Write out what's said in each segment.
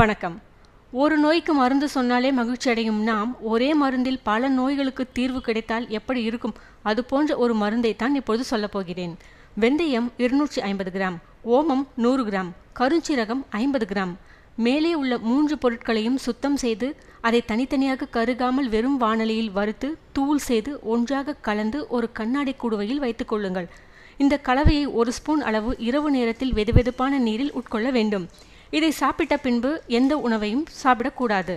வணக்கம். ஒரு நோய்க்கு மருந்து சொன்னாலே மகிழ்ச்சி அடையும். நாம் ஒரே மருந்தில் பல நோய்களுக்கு தீர்வு கிடைத்தால் எப்படி இருக்கும்? அது போன்ற ஒரு மருந்தை தான் இப்பொழுது சொல்லப் போகிறேன். வெந்தயம் இருநூற்றி ஐம்பது கிராம் ஓமம் நூறு கிராம் கருஞ்சீரகம் ஐம்பது கிராம். மேலே உள்ள மூன்று பொருட்களையும் சுத்தம் செய்து அதை தனித்தனியாக கருகாமல் வெறும் வானலியில் வறுத்து தூள் செய்து ஒன்றாக கலந்து ஒரு கண்ணாடி குடுவையில் வைத்துக் கொள்ளுங்கள். இந்த கலவையை ஒரு ஸ்பூன் அளவு இரவு நேரத்தில் வெதுவெதுப்பான நீரில் உட்கொள்ள வேண்டும். இதை சாப்பிட்ட பின்பு எந்த உணவையும் சாப்பிடக்கூடாது.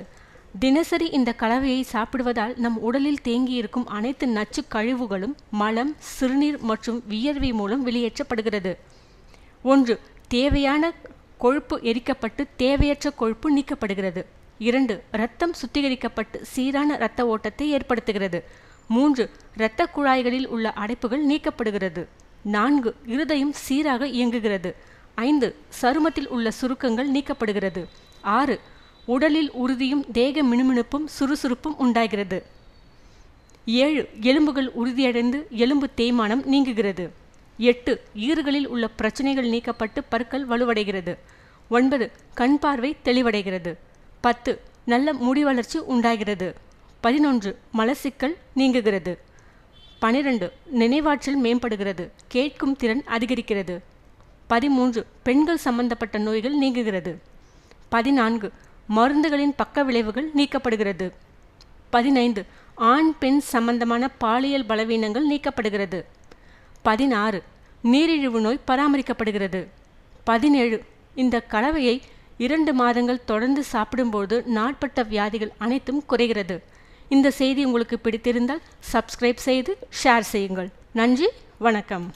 தினசரி இந்த கலவையை சாப்பிடுவதால் நம் உடலில் தேங்கியிருக்கும் அனைத்து நச்சு கழிவுகளும் மலம் சிறுநீர் மற்றும் வியர்வை மூலம் வெளியேற்றப்படுகிறது. ஒன்று தேவையான கொழுப்பு எரிக்கப்பட்டு தேவையற்ற கொழுப்பு நீக்கப்படுகிறது. இரண்டு இரத்தம் சுத்திகரிக்கப்பட்டு சீரான இரத்த ஓட்டத்தை ஏற்படுத்துகிறது. மூன்று இரத்த குழாய்களில் உள்ள அடைப்புகள் நீக்கப்படுகிறது. நான்கு இருதயம் சீராக இயங்குகிறது. ஐந்து சருமத்தில் உள்ள சுருக்கங்கள் நீக்கப்படுகிறது. ஆறு உடலில் உறுதியும் தேக மினுமினுப்பும் சுறுசுறுப்பும் உண்டாகிறது. ஏழு எலும்புகள் உறுதியடைந்து எலும்பு தேய்மானம் நீங்குகிறது. எட்டு ஈறுகளில் உள்ள பிரச்சனைகள் நீக்கப்பட்டு பற்கள் வலுவடைகிறது. ஒன்பது கண் பார்வை தெளிவடைகிறது. பத்து நல்ல முடி வளர்ச்சி உண்டாகிறது. பதினொன்று மலசிக்கல் நீங்குகிறது. பனிரெண்டு நினைவாற்றல் மேம்படுகிறது. கேட்கும் திறன் அதிகரிக்கிறது. பதிமூன்று பெண்கள் சம்பந்தப்பட்ட நோய்கள் நீங்குகிறது. பதினான்கு மருந்துகளின் பக்க விளைவுகள் நீக்கப்படுகிறது. பதினைந்து ஆண் பெண் சம்பந்தமான பாலியல் பலவீனங்கள் நீக்கப்படுகிறது. பதினாறு நீரிழிவு நோய் பராமரிக்கப்படுகிறது. பதினேழு இந்த கலவையை இரண்டு மாதங்கள் தொடர்ந்து சாப்பிடும்போது நாட்பட்ட வியாதிகள் அனைத்தும் குறைகிறது. இந்த செய்தி உங்களுக்கு பிடித்திருந்தால் சப்ஸ்கிரைப் செய்து ஷேர் செய்யுங்கள். நன்றி வணக்கம்.